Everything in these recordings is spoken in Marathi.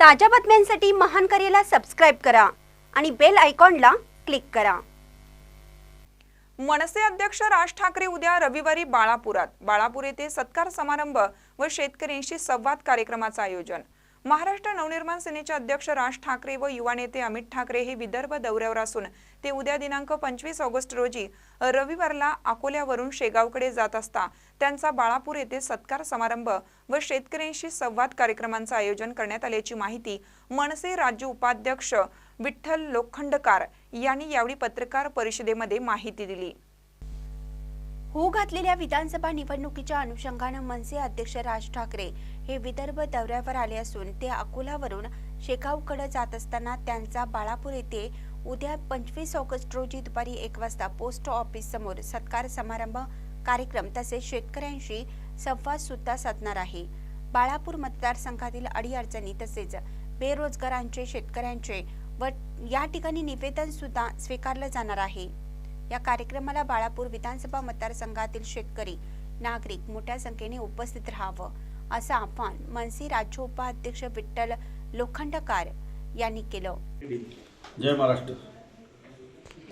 ताज्या बातम्यांसाठी महान करेला सबस्क्राईब करा आणि बेल आयकॉनला क्लिक करा. मनसे अध्यक्ष राज ठाकरे उद्या रविवारी बाळापुरात. बाळापूर येथे सत्कार समारंभ व शेतकऱ्यांशी संवाद कार्यक्रमाचं आयोजन. महाराष्ट्र नवनिर्माण सेनेचे अध्यक्ष राज ठाकरे व युवा नेते अमित ठाकरे हे विदर्भ दौऱ्यावर असून ते उद्या दिनांक पंचवीस ऑगस्ट रोजी रविवारला अकोल्यावरून शेगावकडे जात असता त्यांचा बाळापूर येथे सत्कार समारंभ व शेतकऱ्यांशी संवाद कार्यक्रमांचं आयोजन करण्यात आल्याची माहिती मनसे राज्य उपाध्यक्ष विठ्ठल लोखंडकार यांनी यावेळी पत्रकार परिषदेमध्ये माहिती दिली. हो घातलेल्या विधानसभा निवडणुकीच्या अनुषंगानं मनसे अध्यक्ष राज ठाकरे हे विदर्भ दौऱ्यावर आले असून ते अकोलावरून शेगावकडे जात असताना त्यांचा बाळापूर येथे उद्या पंचवीस ऑगस्ट रोजी दुपारी एक वाजता पोस्ट ऑफिस समोर सत्कार समारंभ कार्यक्रम तसेच शेतकऱ्यांशी संवाद सुद्धा साधणार आहे. बाळापूर मतदारसंघातील अडीअडचणी तसेच बेरोजगारांचे शेतकऱ्यांचे व या ठिकाणी निवेदन सुद्धा स्वीकारलं जाणार आहे. या कार्यक्रमाला बाळापूर विधानसभा मतदारसंघातील शेतकरी नागरिक मोठ्या संख्येने उपस्थित राहावं असं आवाहन मनसे राज्य उपाध्यक्ष विठ्ठल लोखंडकार यांनी केलं. जय महाराष्ट्र.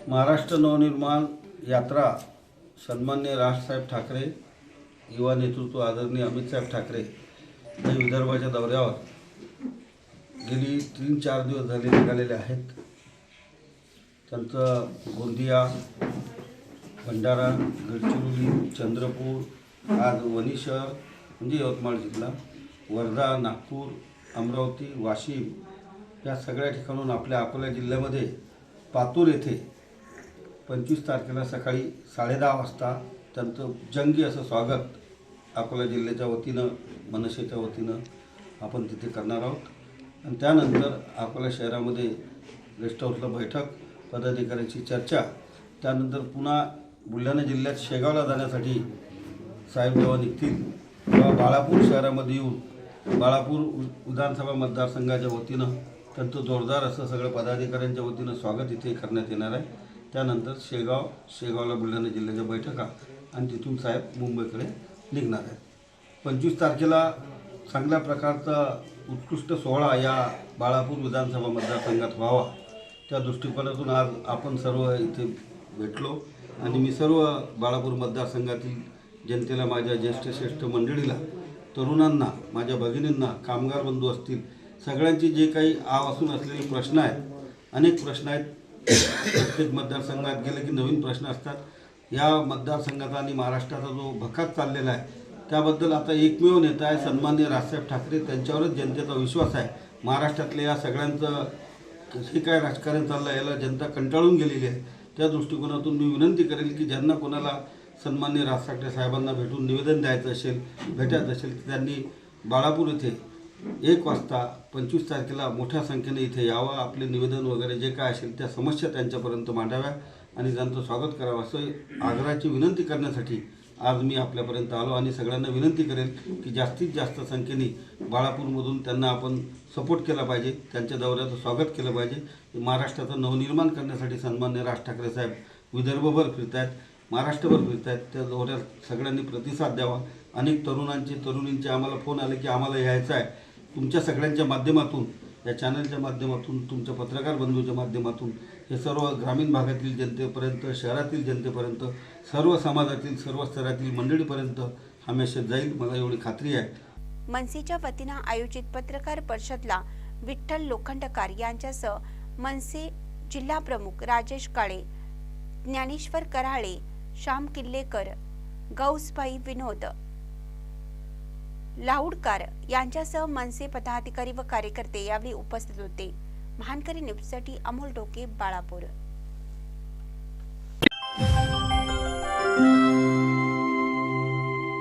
महाराष्ट्र नवनिर्माण यात्रा सन्मान्य राजसाहेब ठाकरे युवा नेतृत्व आदरणीय अमितसाहेब ठाकरे हे विदर्भाच्या दौऱ्यावर गेली तीन चार दिवस झाले निघालेले आहेत. त्यांचं गोंदिया भंडारा गडचिरोली चंद्रपूर आज वणी शहर म्हणजे यवतमाळ जिल्हा वर्धा नागपूर अमरावती वाशिम या सगळ्या ठिकाणून आपल्या अकोला जिल्ह्यामध्ये पातूर येथे पंचवीस तारखेला सकाळी साडेदहा वाजता त्यांचं जंगी असं स्वागत अकोला जिल्ह्याच्या वतीनं मनसेच्या वतीनं आपण तिथे करणार आहोत. आणि त्यानंतर अकोला शहरामध्ये गेस्ट हाऊसला बैठक पदाधिकाऱ्यांची चर्चा. त्यानंतर पुन्हा बुलढाणा जिल्ह्यात शेगावला जाण्यासाठी साहेब जेव्हा निघतील तेव्हा बाळापूर शहरामध्ये येऊन बाळापूर विधानसभा मतदारसंघाच्या वतीनं त्यांचं जोरदार असं सगळं पदाधिकाऱ्यांच्या वतीनं स्वागत इथे करण्यात येणार आहे. त्यानंतर शेगाव शेगावला बुलढाणा जिल्ह्याच्या बैठका आणि तिथून साहेब मुंबईकडे निघणार आहेत. पंचवीस तारखेला चांगल्या प्रकारचा उत्कृष्ट सोहळा या बाळापूर विधानसभा मतदारसंघात व्हावा. त्या दृष्टिकोनातून आज आपण सर्व इथे भेटलो. आणि मी सर्व बाळापूर मतदारसंघातील जनतेला माझ्या ज्येष्ठ श्रेष्ठ मंडळीला तरुणांना माझ्या भगिनींना कामगार बंधू असतील सगळ्यांची जे काही आवासून असलेले प्रश्न आहेत अनेक प्रश्न आहेत. प्रत्येक मतदारसंघात गेले की नवीन प्रश्न असतात. या मतदारसंघाचा आणि महाराष्ट्राचा जो भकास चाललेला आहे त्याबद्दल आता एकमेव नेता आहे सन्मान्य राजसाहेब ठाकरे. त्यांच्यावरच जनतेचा विश्वास आहे. महाराष्ट्रातल्या या सगळ्यांचं हे काय राजकारण चाललं आहे याला जनता कंटाळून गेलेली आहे. त्या दृष्टिकोनातून मी विनंती करेल की ज्यांना कोणाला सन्मान्य राज ठाकरे साहेबांना भेटून निवेदन द्यायचं असेल भेटायचं असेल की त्यांनी बाळापूर येथे एक वाजता पंचवीस तारखेला मोठ्या संख्येने इथे यावं आपले निवेदन वगैरे जे काय असेल त्या समस्या त्यांच्यापर्यंत मांडाव्या आणि त्यांचं स्वागत करावं असं आग्रहाची विनंती करण्यासाठी आज मी आपल्यापर्यंत आलो आणि सगळ्यांना विनंती करेन की जास्तीत जास्त संख्येने बाळापूरमधून त्यांना आपण सपोर्ट केला पाहिजे. त्यांच्या दौऱ्याचं स्वागत केलं पाहिजे. महाराष्ट्राचं नवनिर्माण करण्यासाठी सन्मान्य राज ठाकरे साहेब विदर्भभर फिरत आहेत महाराष्ट्रभर फिरत आहेत त्या दौऱ्यात सगळ्यांनी प्रतिसाद द्यावा. अनेक तरुणांचे तरुणींचे आम्हाला फोन आले की आम्हाला यायचं आहे. तुमच्या सगळ्यांच्या माध्यमातून या चॅनलच्या माध्यमातून तुमच्या पत्रकार बंधूच्या माध्यमातून हे सर्व ग्रामीण भागातील जनतेपर्यंत शहरातील जनतेपर्यंत सर्व समाजातील सर्व स्तरातील मंडळीपर्यंत हा मेसेज जाईल मला एवढी खात्री आहे. मनसेच्या वतीनं आयोजित पत्रकार परिषदला विठ्ठल लोखंडकार यांच्यासह मनसे जिल्हा प्रमुख राजेश काळे ज्ञानेश्वर कराळे श्याम किल्लेकर गौसबाई विनोद लाऊडकार यांच्यासह मनसे पदाधिकारी व कार्यकर्ते यावेळी उपस्थित होते. महानकरी न्यूजसाठी अमोल डोके बाळापूर.